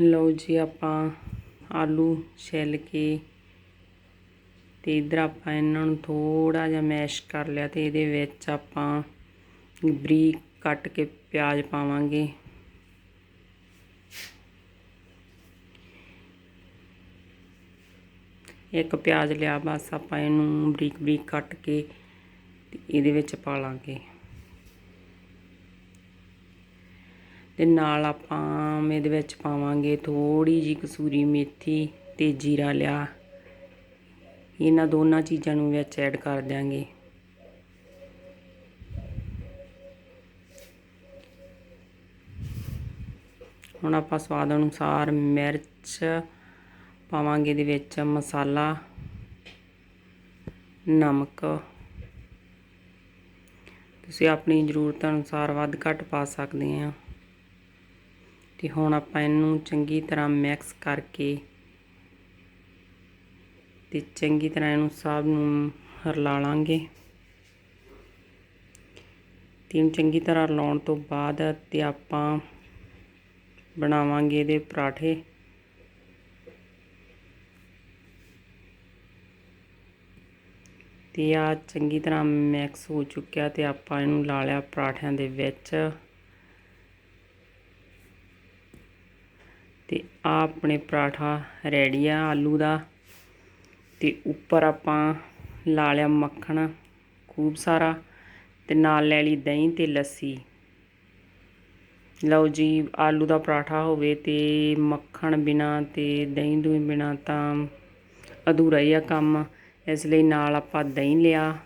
ਲਓ ਜੀ ਆਪਾਂ ਆਲੂ ਛਿੱਲ ਕੇ ਤੇ ਇਧਰ ਆਪਾਂ ਇਹਨਾਂ ਨੂੰ ਥੋੜਾ ਜਿਹਾ ਮੈਸ਼ ਕਰ ਲਿਆ ਤੇ ਇਹਦੇ ਵਿੱਚ ਆਪਾਂ ਬਰੀਕ ਕੱਟ ਕੇ ਪਿਆਜ਼ ਪਾਵਾਂਗੇ। ਇੱਕ ਪਿਆਜ਼ ਲਿਆ ਬਸ ਆਪਾਂ ਇਹਨੂੰ ਬਰੀਕ ਬਰੀਕ ਕੱਟ ਕੇ ਇਹਦੇ ਵਿੱਚ ਪਾ ਲਾਂਗੇ। ਤੇ ਨਾਲ ਆਪਾਂ ਇਹਦੇ ਵਿੱਚ ਪਾਵਾਂਗੇ ਥੋੜੀ ਜੀ ਕਸੂਰੀ ਮੇਥੀ ਤੇ ਜੀਰਾ ਲਿਆ। ਇਹਨਾਂ ਦੋਨਾਂ ਚੀਜ਼ਾਂ ਨੂੰ ਵਿੱਚ ਐਡ ਕਰ ਦਿਆਂਗੇ। ਹੁਣ ਆਪਾਂ ਸਵਾਦ ਅਨੁਸਾਰ ਮਿਰਚ ਪਾਵਾਂਗੇ ਇਹਦੇ ਵਿੱਚ, ਮਸਾਲਾ, ਨਮਕ। ਤੁਸੀਂ ਆਪਣੀ ਜ਼ਰੂਰਤ ਅਨੁਸਾਰ ਵੱਧ ਘੱਟ ਪਾ ਸਕਦੇ ਆ। ਤੇ ਹੁਣ ਆਪਾਂ ਇਹਨੂੰ ਚੰਗੀ ਤਰ੍ਹਾਂ ਮਿਕਸ ਕਰਕੇ ਤੇ ਚੰਗੀ ਤਰ੍ਹਾਂ ਇਹਨੂੰ ਸਭ ਨੂੰ ਹਰਲਾ ਲਾਂਗੇ। ਤੇ ਇਹਨੂੰ ਚੰਗੀ ਤਰ੍ਹਾਂ ਲਾਉਣ ਤੋਂ ਬਾਅਦ ਤੇ ਆਪਾਂ ਬਣਾਵਾਂਗੇ ਇਹਦੇ ਪਰਾਠੇ। ਤੇ ਆ ਚੰਗੀ ਤਰ੍ਹਾਂ ਮਿਕਸ ਹੋ ਚੁੱਕਿਆ ਤੇ ਆਪਾਂ ਇਹਨੂੰ ਲਾ ਲਿਆ ਪਰਾਠਿਆਂ ਦੇ ਵਿੱਚ। ਆਹ ਆਪਣੇ ਪਰਾਠਾ ਰੈਡੀ ਆ ਆਲੂ ਦਾ। ਤੇ ਉੱਪਰ ਆਪਾਂ ਲਾ ਲਿਆ ਮੱਖਣ ਖੂਬ ਸਾਰਾ ਤੇ ਨਾਲ ਲੈ ਲਈ ਦਹੀਂ ਤੇ ਲੱਸੀ। ਲਓ ਜੀ, ਆਲੂ ਦਾ ਪਰਾਠਾ ਹੋਵੇ ਤੇ ਮੱਖਣ ਬਿਨਾ ਤੇ ਦਹੀਂ ਦੂਈ ਬਿਨਾ ਤਾਂ ਅਧੂਰਾ ਹੀ ਆ ਕੰਮ। ਇਸ ਲਈ ਨਾਲ ਆਪਾਂ ਦਹੀਂ ਲਿਆ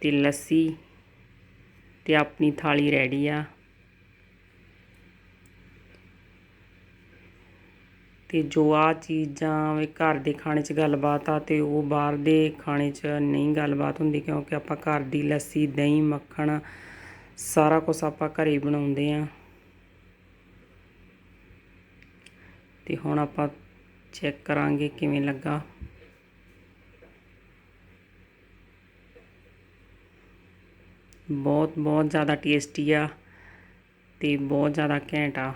ਤੇ ਲੱਸੀ ਤੇ ਆਪਣੀ ਥਾਲੀ ਰੈਡੀ ਆ। ਤੇ ਜੋ ਆ ਚੀਜ਼ਾਂ ਵੀ ਘਰ ਦੇ ਖਾਣੇ 'ਚ ਗੱਲਬਾਤ ਆ ਅਤੇ ਉਹ ਬਾਹਰ ਦੇ ਖਾਣੇ 'ਚ ਨਹੀਂ ਗੱਲਬਾਤ ਹੁੰਦੀ ਕਿਉਂਕਿ ਆਪਾਂ ਘਰ ਦੀ ਲੱਸੀ, ਦਹੀਂ, ਮੱਖਣ ਸਾਰਾ ਕੁਝ ਆਪਾਂ ਘਰੇ ਬਣਾਉਂਦੇ ਆ। ਤੇ ਹੁਣ ਆਪਾਂ ਚੈੱਕ ਕਰਾਂਗੇ ਕਿਵੇਂ ਲੱਗਾ। ਬਹੁਤ ਬਹੁਤ ਜ਼ਿਆਦਾ ਟੇਸਟੀ ਆ ਤੇ ਬਹੁਤ ਜ਼ਿਆਦਾ ਘੈਂਟ ਆ।